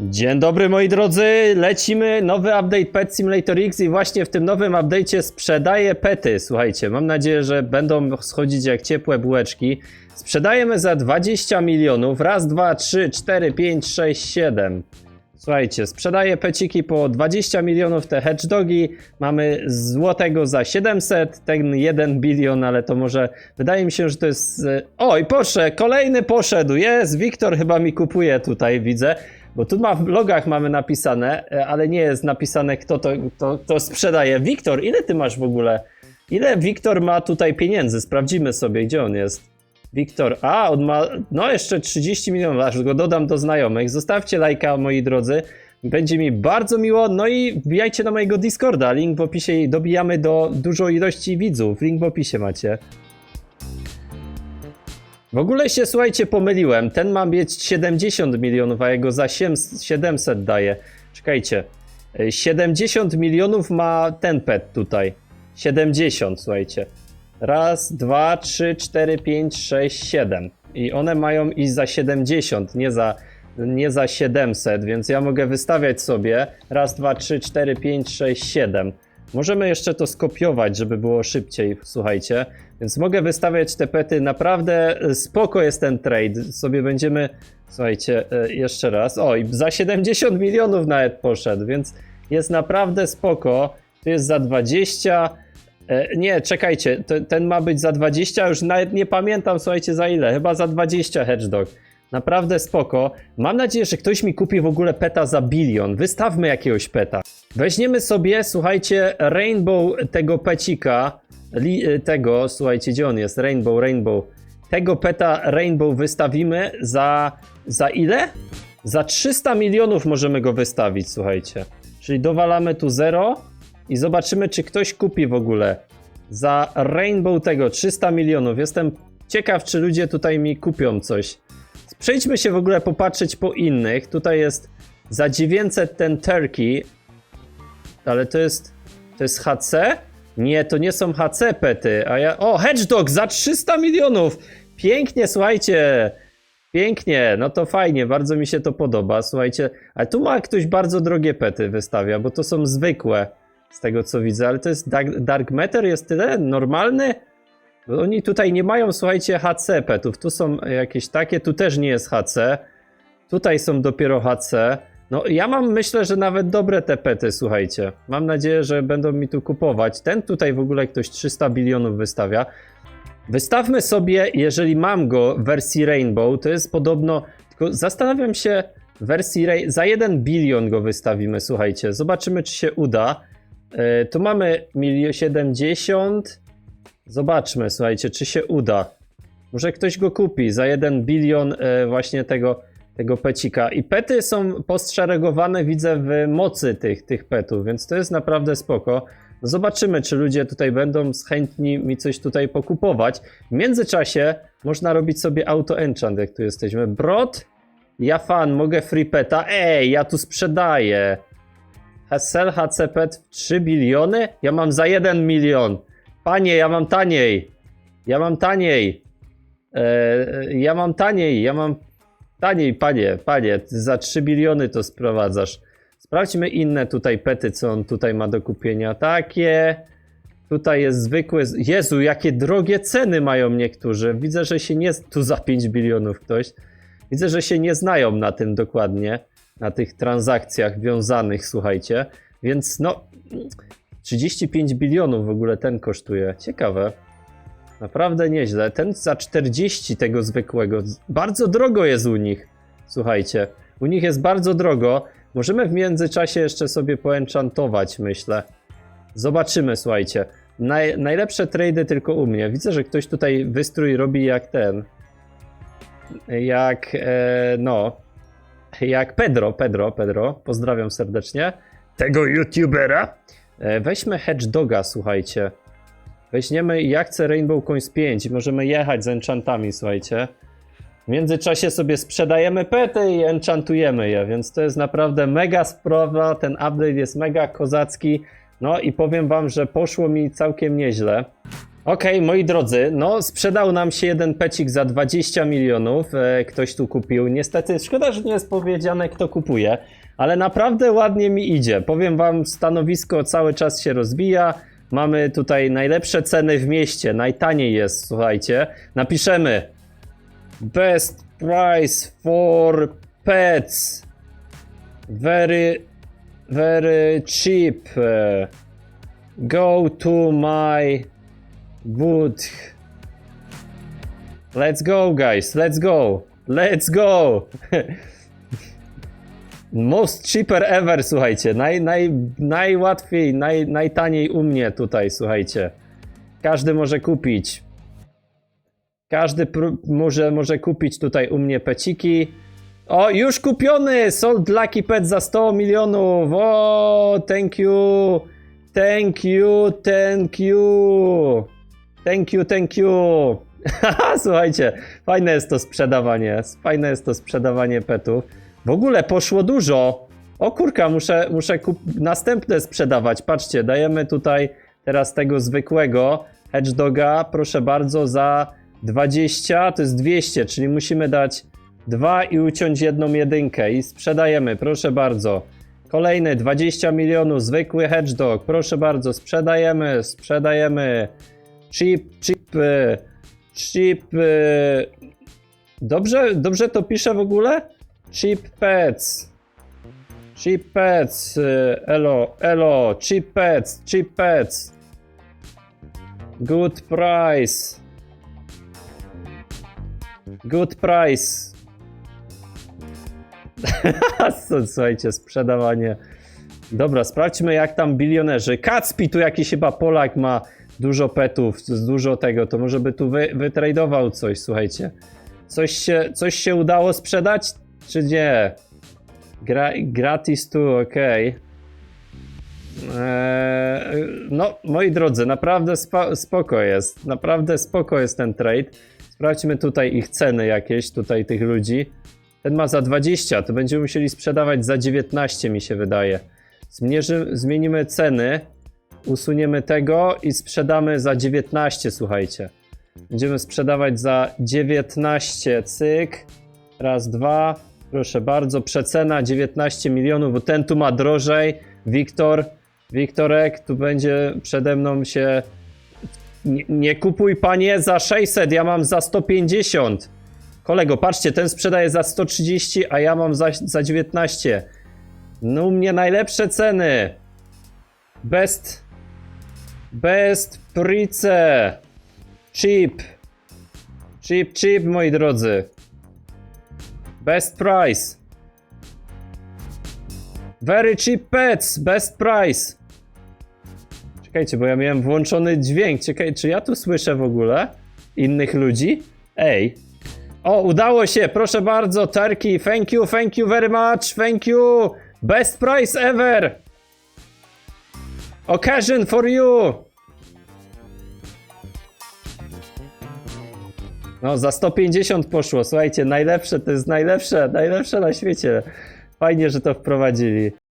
Dzień dobry moi drodzy, lecimy, nowy update Pet Simulator X i właśnie w tym nowym update'cie sprzedaję pety, słuchajcie, mam nadzieję, że będą schodzić jak ciepłe bułeczki. Sprzedajemy za 20 milionów, raz, dwa, trzy, cztery, pięć, sześć, siedem. Słuchajcie, sprzedaję peciki po 20 milionów, te hedgedogi, mamy złotego za 700, ten 1 bilion, ale to może, wydaje mi się, że to jest... e, Oj, proszę, kolejny poszedł, jest, Wiktor chyba mi kupuje tutaj, widzę, bo tu ma, w logach mamy napisane, e, ale nie jest napisane kto to, kto, kto sprzedaje. Wiktor, ile ty masz w ogóle? Ile Wiktor ma tutaj pieniędzy? Sprawdzimy sobie, gdzie on jest. Wiktor, a on ma, no jeszcze 30 milionów, aż go dodam do znajomych. Zostawcie lajka, moi drodzy. Będzie mi bardzo miło. No i wbijajcie na mojego Discorda. Link w opisie dobijamy do dużej ilości widzów. Link w opisie macie. W ogóle się, słuchajcie, pomyliłem. Ten ma mieć 70 milionów, a jego za 700 daje. Czekajcie. E, 70 milionów ma ten pet tutaj. 70, słuchajcie. Raz, dwa, trzy, cztery, pięć, sześć, siedem. I one mają iść za 70, nie za, nie za 700, więc ja mogę wystawiać sobie raz, dwa, trzy, cztery, pięć, sześć, siedem. Możemy jeszcze to skopiować, żeby było szybciej, słuchajcie. Więc mogę wystawiać te pety. Naprawdę e, spoko jest ten trade. Sobie będziemy, słuchajcie, e, jeszcze raz. O, i za 70 milionów nawet poszedł, więc jest naprawdę spoko. Tu jest za 20. E, Nie, czekajcie, te- ten ma być za 20, już nawet nie pamiętam, słuchajcie, za ile. Chyba za 20 Hedgehog. Naprawdę spoko. Mam nadzieję, że ktoś mi kupi w ogóle peta za bilion. Wystawmy jakiegoś peta. Weźmiemy sobie, słuchajcie, Rainbow tego pecika. E, tego, słuchajcie, gdzie on jest? Rainbow, Rainbow. Tego peta Rainbow wystawimy za. Za ile? Za 300 milionów możemy go wystawić, słuchajcie. Czyli dowalamy tu 0 i zobaczymy, czy ktoś kupi w ogóle. Za Rainbow tego 300 milionów. Jestem ciekaw, czy ludzie tutaj mi kupią coś. Przejdźmy się w ogóle popatrzeć po innych. Tutaj jest za 900 ten Turkey, ale to jest. To jest HC? Nie, to nie są HC pety, a ja. O, Hedgehog za 300 milionów! Pięknie, słuchajcie! Pięknie, no to fajnie, bardzo mi się to podoba, słuchajcie. Ale tu ma ktoś bardzo drogie pety wystawia, bo to są zwykłe, z tego co widzę, ale to jest Dark, dark Matter, jest tyle normalny? Oni tutaj nie mają, słuchajcie, HC petów, tu są jakieś takie, tu też nie jest HC, tutaj są dopiero HC. No ja mam, myślę, że nawet dobre te pety, słuchajcie. Mam nadzieję, że będą mi tu kupować. Ten tutaj w ogóle ktoś 300 bilionów wystawia. Wystawmy sobie, jeżeli mam go w wersji Rainbow, to jest podobno. Tylko zastanawiam się, w wersji Rain... za 1 bilion go wystawimy, słuchajcie. Zobaczymy, czy się uda. E, tu mamy 1 70. Zobaczmy, słuchajcie, czy się uda. Może ktoś go kupi za 1 bilion e, właśnie tego, tego pecika. I pety są poszeregowane, widzę, w mocy tych, tych petów, więc to jest naprawdę spoko. Zobaczymy, czy ludzie tutaj będą chętni mi coś tutaj pokupować. W międzyczasie można robić sobie auto-enchant, jak tu jesteśmy. Brod, ja fan, mogę free peta. Ej, ja tu sprzedaję. Sell HC pet 3 biliony? Ja mam za 1 milion. Panie, ja mam taniej. Ja mam taniej. Eee, ja mam taniej, ja mam taniej, panie, panie. Za 3 biliony to sprowadzasz. Sprawdźmy inne tutaj pety, co on tutaj ma do kupienia. Takie. Tutaj jest zwykły. Jezu, jakie drogie ceny mają niektórzy. Widzę, że się nie. Tu za 5 bilionów ktoś. Widzę, że się nie znają na tym dokładnie. Na tych transakcjach wiązanych, słuchajcie. Więc no. 35 bilionów w ogóle ten kosztuje. Ciekawe. Naprawdę nieźle. Ten za 40 tego zwykłego. Bardzo drogo jest u nich. Słuchajcie. U nich jest bardzo drogo. Możemy w międzyczasie jeszcze sobie poenchantować, myślę. Zobaczymy, słuchajcie. Naj, najlepsze trady tylko u mnie. Widzę, że ktoś tutaj wystrój robi jak ten. Jak, e, no. Jak Pedro, Pedro, Pedro. Pozdrawiam serdecznie. Tego youtubera. E, weźmy Hedgedoga, słuchajcie. Weźmiemy jak chcę Rainbow Coins 5 i możemy jechać z enchantami, słuchajcie. W międzyczasie sobie sprzedajemy pety i enchantujemy je, więc to jest naprawdę mega sprawa. Ten update jest mega kozacki. No i powiem wam, że poszło mi całkiem nieźle. Okej, moi drodzy, no sprzedał nam się jeden pecik za 20 milionów, e, ktoś tu kupił. Niestety, szkoda, że nie jest powiedziane, kto kupuje, ale naprawdę ładnie mi idzie. Powiem wam, stanowisko cały czas się rozwija. Mamy tutaj najlepsze ceny w mieście, najtaniej jest, słuchajcie. Napiszemy Best price for pets. Very, very cheap. Go to my Wood. Let's go, guys. Let's go. Let's go. Most cheaper ever, słuchajcie. Naj, naj, najłatwiej, naj, najtaniej u mnie tutaj, słuchajcie. Każdy może kupić. Każdy może, może kupić tutaj u mnie peciki. O, już kupiony! Sold Lucky Pet za 100 milionów! O, thank you! Thank you, thank you! Thank you, thank you! Słuchajcie, fajne jest to sprzedawanie. Fajne jest to sprzedawanie petów. W ogóle poszło dużo. O kurka, muszę, muszę następne sprzedawać. Patrzcie, dajemy tutaj teraz tego zwykłego hedgedoga, proszę bardzo, za 20, to jest 200, czyli musimy dać dwa i uciąć jedną jedynkę i sprzedajemy, proszę bardzo. Kolejny 20 milionów, zwykły hedgehog, proszę bardzo, sprzedajemy, sprzedajemy. Y, cheap. y, Dobrze, dobrze to piszę w ogóle? Cheap pets. Cheap pets, y, elo, elo, cheap pets, cheap pets. Good price. Good price. Słuchajcie, sprzedawanie. Dobra, sprawdźmy jak tam bilionerzy. Kacpi tu jakiś chyba Polak ma dużo petów, dużo tego, to może by tu wy, wytradował coś, słuchajcie. Coś się, coś się udało sprzedać, czy nie? Gra, gratis tu, okej. Eee, no, moi drodzy, naprawdę spoko jest. Naprawdę spoko jest ten trade. Sprawdźmy tutaj ich ceny jakieś, tutaj tych ludzi. Ten ma za 20, to będziemy musieli sprzedawać za 19, mi się wydaje. Zmierzy, zmienimy ceny, usuniemy tego i sprzedamy za 19, słuchajcie. Będziemy sprzedawać za 19, cyk. Raz, dwa. Proszę bardzo, przecena 19 milionów, bo ten tu ma drożej. Wiktor, Wiktorek, tu będzie przede mną się... Nie, nie kupuj panie za 600, ja mam za 150. Kolego, patrzcie, ten sprzedaje za 130, a ja mam za, za 19. No u mnie najlepsze ceny. Best... Best price. Cheap. Cheap, cheap, moi drodzy. Best price. Very cheap pets. Best price. Czekajcie, bo ja miałem włączony dźwięk. Czekaj, czy ja tu słyszę w ogóle innych ludzi? Ej. O, udało się, proszę bardzo, Turkey. Thank you, thank you very much. Thank you. Best price ever. Occasion for you. No, za 150 poszło. Słuchajcie, najlepsze, to jest najlepsze, najlepsze na świecie. Fajnie, że to wprowadzili.